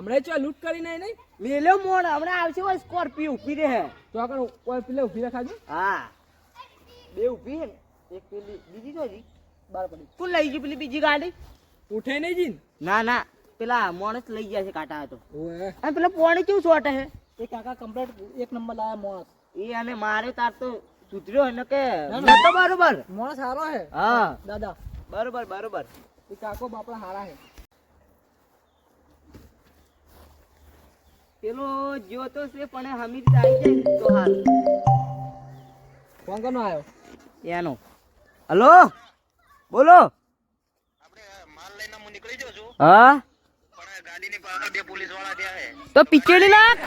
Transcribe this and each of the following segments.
હમણાં ચો લૂટ કરી નહીં? નહીં મેલ્યો મોણ હમણાં આવશે હોય સ્કોર્પિયો ઊભી રહે. તો આગળ કોઈ પેલે ઊભી રખાજો. હા. બે ઊભી હે એક પેલી બીજી તો હજી બાર પડી. તું લઈ ગઈ પેલી બીજી ગાડી? ઉઠે નહીં જીન? ના ના પેલા મોણસ લઈ ગયા છે કાંટા તો. અને પેલા પોણી કેવું છોટે હે? એ કાકા કમ્પ્લેટ એક નંબર લાયા મોણસ એ અને મારે તાર તો સુધર્યો હે ને કે. નતો બરોબર. મોણસ સારો હે. હા. દાદા. બરોબર બરોબર. એ કાકો બાપડા હારા હે. પેલો જોતો છે પણ હમીર આવી જાય તો હાલ. કોણ કોનો આવ્યો એનો. હલો? બોલો? હા તો પિચડી નાખ.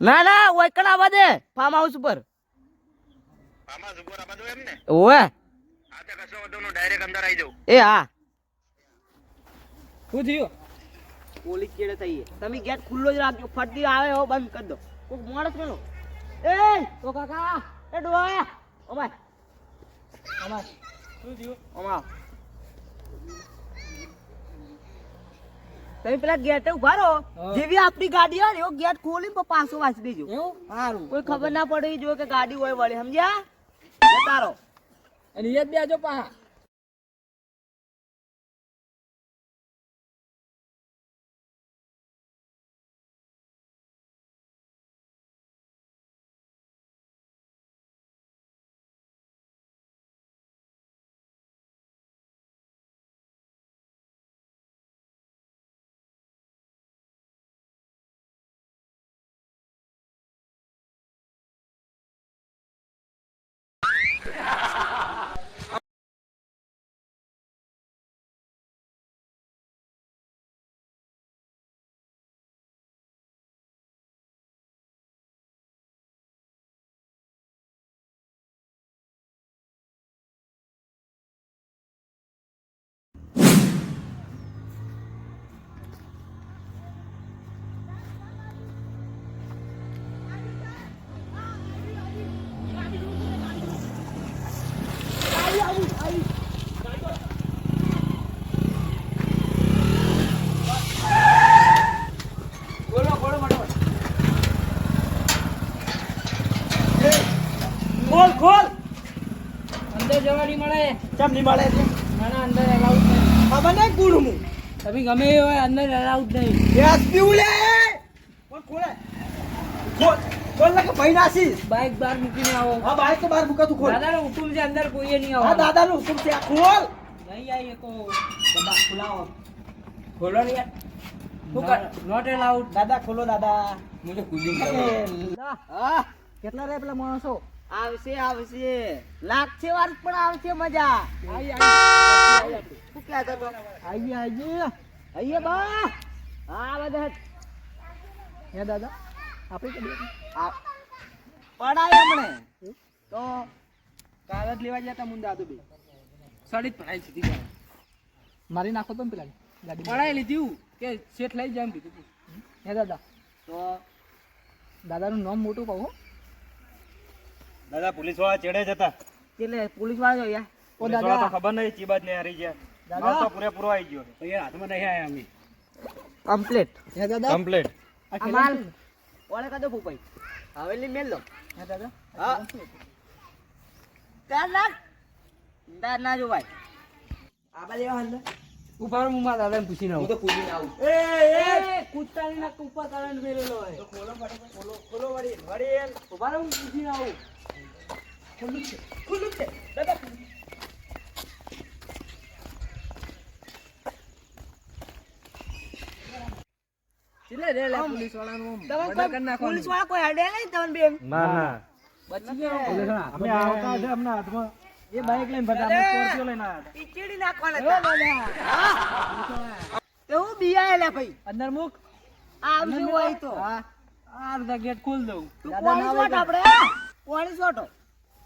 ના ના ઓયકણ આવવા દે ફાર્મ હાઉસ ઉપર. ઓવે. એ હા. શું થયું? પોલીસ ચેડે થઈ તમે ગેટ ખુલ્લો જ રાખજો. ફરતી આવે હો બંધ કરી દો. કોક માણસ મેલો એ! તો કાકા! એ ડોયા અમાર. અમાર. શું થયું? અમાર. તમે પેલા ગેટે ઊભા રહો. જેવી આપણી ગાડી હોય એવો ગેટ ખોલીને પછી પાછો વાંચી દેજો. સારું. કોઈ ખબર ના પડે જો કે ગાડી હોય વળી. સમજ્યા? તારો અને એ જ બેજો પાહા. you ચમ નહીં મળે છે? અંદર અલાઉડ નહીં. ખબર નહીં ગુણ હું તમે ગમે એ હોય અંદર અલાઉડ નહીં. ગેસ પીવું લે! ખોલે. ખોલ કે ભાઈ નાસી બાઇક બહાર મૂકીને આવો. હા બાઈક તો બહાર મૂકા તું ખોલ. દાદાનો હુકુમ છે અંદર કોઈએ નહીં હા આવો દાદા નું હુકમ છે ખોલ. નહીં આવી કો દાદા ખોલાવો. ખોલો ને યાર. નોટ અલાઉડ દાદા ખોલો દાદા. મુજે હા કેટલા રે પેલા માણસો? આવશે આવશે. લાગશે વાર પણ આવશે મજા. શું કહેતા તો આઈ આઈ અહીંયા બા. હા બધા. હે દાદા. આપણે પડાય હમણે. તો કાગળ લેવા ગયા તા મુંડા તો બે. સડી જ પડાય સીધી મારી નાખો તો ને પેલા ગાડી. પડાય લીધી કે શેઠ લઈ જાય એમ કીધું હે દાદા. તો દાદાનું નામ મોટું કહું. દાદા પોલીસવાળા ચેડે જતા એટલે પોલીસવાળા જોયા ઓ દાદા. તો દાદા ખબર નહીં જ ને હારી ગયા. દાદા. તો પૂરેપૂરો આવી ગયો. તો યાર હાથમાં નહીં આયા અમે. કમ્પ્લીટ. હે દાદા? કમ્પ્લીટ. આ આ ઓળે કાઢો ભૂપાઈ. હવેલી મેલ લો. હે દાદા? હા. નાખ. ના જો ભાઈ આ બાજુ આવો ઉપર હું મારા દાદાને પૂછીને આવું. તો કૂદીને આવું. એ એ. કૂદતાની ના ઉપર કારણ મેરેલો હોય. ખોલો ફટાફટ ખોલો ખોલો વળી વળી ઊભા હું પૂછીને આવું. ખુલ્લું છે ખુલ્લું જ છે. દાદા એટલે રે લે આમ. પોલીસ વાળાનું તમે મર્ડર કરી કોઈ નાખવાનું. પોલીસવાળા કોઈ અડે નહીં તમને બેન ના ના. બચી ગયા અમે આવતા છે અમને હાથમાં. એ બાઇક લઈને ફરતા અમે સ્કોર્પિયો લઈને આવ્યા ઈચડી નાખવાના હતા. તો હું બિયાયેલા ભાઈ. અંદર મૂક. આ હોય તો. હા. આ ગેટ ખોલ દઉં. તું આપણે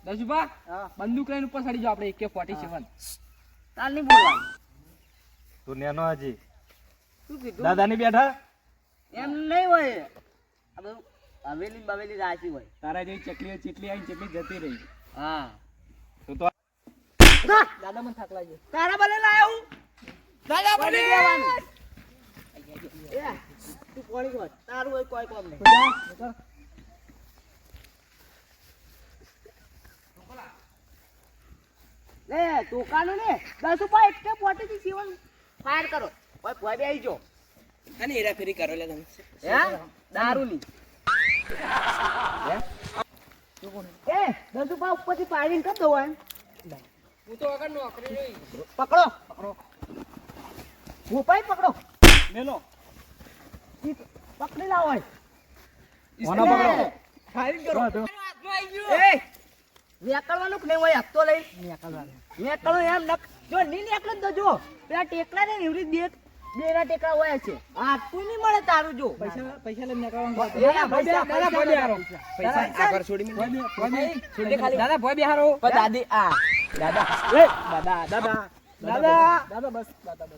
દસુભા હા. બંદૂક લઈને ઉપર ચડી જાઓ આપણે એકે ફોર્ટી સેવન તાર નહીં બોલવાનું. તું નેનો હજી. શું કીધું? દાદાની બેઠા? એમ નહીં હોય. હવેલી બવેલી રાશી હોય. તારા જેવી ચકલીઓ ચીટલી આવી ચકલી જતી રહી. હા. તું તો દાદા મને થાક લાગ્યો. તારા બલે લાયો હું. દાદા બલે એ, તું કોણી કોણ તારું હોય કોઈ કોમ નહીં. લે દુકાનો ને દસ રૂપિયા એક કે પોટેથી સીવન ફાયર કરો. કોઈ ભોય બે આવી જો અને હેરાફેરી કરો લે તમે. હે? દારૂની. એ દસ રૂપિયા ઉપરથી ફાયરિંગ કરી દો એમ હું તો આગળ નોકરી જોઈ પકડો. પકડો ભોપાઈ પકડો. મેલો. પકડી લાવો. પકડો? ફાયરિંગ કરો. તો. એ નેકળવાનું કે નહીં હોય હપ્તો લઈ નેકળો એમ નક. જો નહીં નેકળો તો જો પેલા ટેકલા ને એવડી બે બેના ટેકલા હોય છે. આ તું નહીં મળે તારું જો. પૈસા પૈસા લઈને નેકળવાનું પૈસા દાદા ભોય બેહારો. પૈસા આ ઘર છોડી મેં દાદા ભોય બિહારો. દાદી આ. દાદા. દાદા દાદા. દાદા દાદા બસ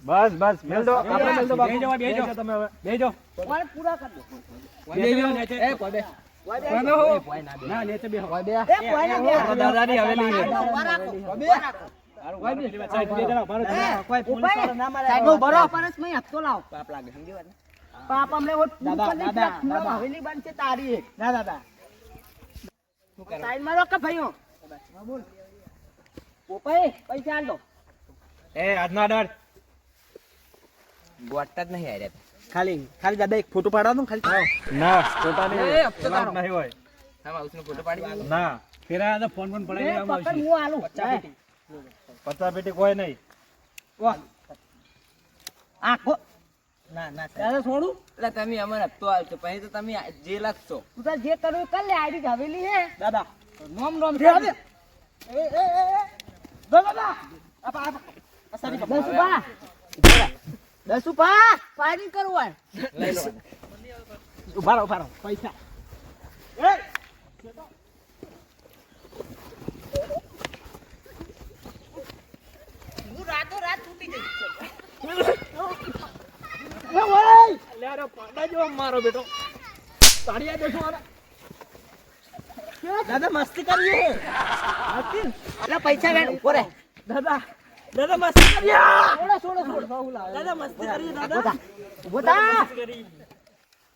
બસ. બસ મેલ દો. આપણે મેલ દો બેજો બેજો તમે હવે. બેજો પૂરા કર દો બેજો એ ભોય પૈસા ગોટતા જ નહીં આર્યા ખાલી ખાલી દાદા એક ફોટો પાડવા દો ખાલી. ના ફોટા એ, હપ્તો તારો. નહીં હોય. હા માઉસનો ફોટો પાડી. ના ફેરા આ ફોન ફોન પડે આવશે. હું આલું. પચાસ પેટી. કોઈ નહીં. આખો. ના ના દાદા છોડું. એટલે તમે અમારે હપ્તો આલશો પછી તો તમે જે લાગશો જ તું તાર જે કરવું કર લે આડી હવેલી હે. દાદા નોમ નોમ રે. એ એ એ દાદા. આપા આપા દસ ઉપા દસ ઉપા ફાયરિંગ કરવું ઊભા રહો ઊભા રહો પૈસા. હું રાતો રાત તૂટી જઈશ. મારો બેટો. તાળિયા દેશો આને. દાદા મસ્તી કરીએ. એટલે પૈસા વેણ ઉપર દાદા દાદા મસ્તી કરીએ. છોડો છોડો છોડો દાદા મસ્તી કરીએ દાદા. થા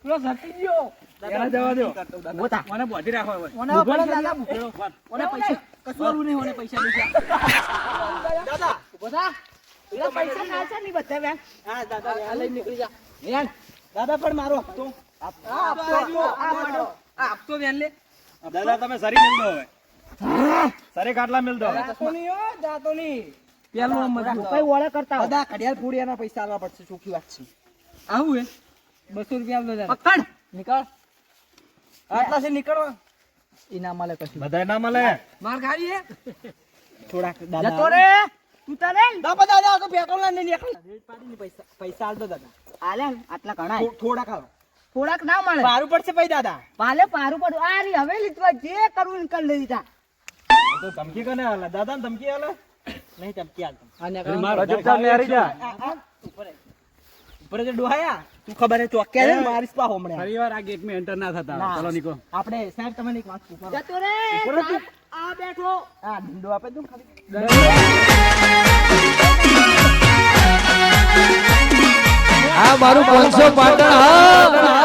પેલો ઝટકી ગયો. એને જવા દો. ઊભો મને બોધી રાખો હવે. ઓને પડે દાદા મને પૈસા કસોરું નહીં મને પૈસા પૈસા દાદા. ઊભો થા. પૈસા ના છે નહીં બધા બેન હા દાદા આ લઈને નીકળી જા. બેન દાદા પણ મારો હપ્તો. આપતો પડ્યો આ પડ્યો આ હપ્તો બેન લે. દાદા તમે સરી મિલ દો હવે સરી કાટલા મિલ દો જાતો નહીં હો જાતો નહીં. પેલું. કઈ ઓળે કરતા બધા ઘડિયાળ ફોડિયાના પૈસા આલવા પડશે ચોખ્ખી વાત છે. આવું હે? બસો રૂપિયા આલ દો પકડ. નીકળ. આટલા છે નીકળવા ઇનામ મળે કશું બધા ના મળે માર ખાવી હે? થોડાક જતો રે. તું તારે? દાદા દાદા તો પેટ્રોલ ના નહીં નીકળ. પૈસા પૈસા આલ દો દાદા. આલે આટલા ઘણા થોડા ખાવ થોડાક ના મળે. પારું પડશે ભાઈ દાદા. પાલે પારું પડ્યું આ રી હવે લીધવા જે કરવું નીકળ લીધા. તો ધમકી કને હાલે દાદા ધમકી હાલે નહીં ધમકી હાલતો આ મારો ચૂપચાપ નેરી જા. ઉપર. જે ડોહાયા તું ખબર હે ચોક્યા હે? મારીશ પા હોમણે. ફરીવાર આ ગેટમાં એન્ટર ના થતા. ચલો નીકળો. આપણે સાહેબ તમને એક વાત પૂછો જતો રે આ બેઠો. આ ઢીંડો આપે દઉં ખાલી. આ મારું પાંચસો પાટણ. હા.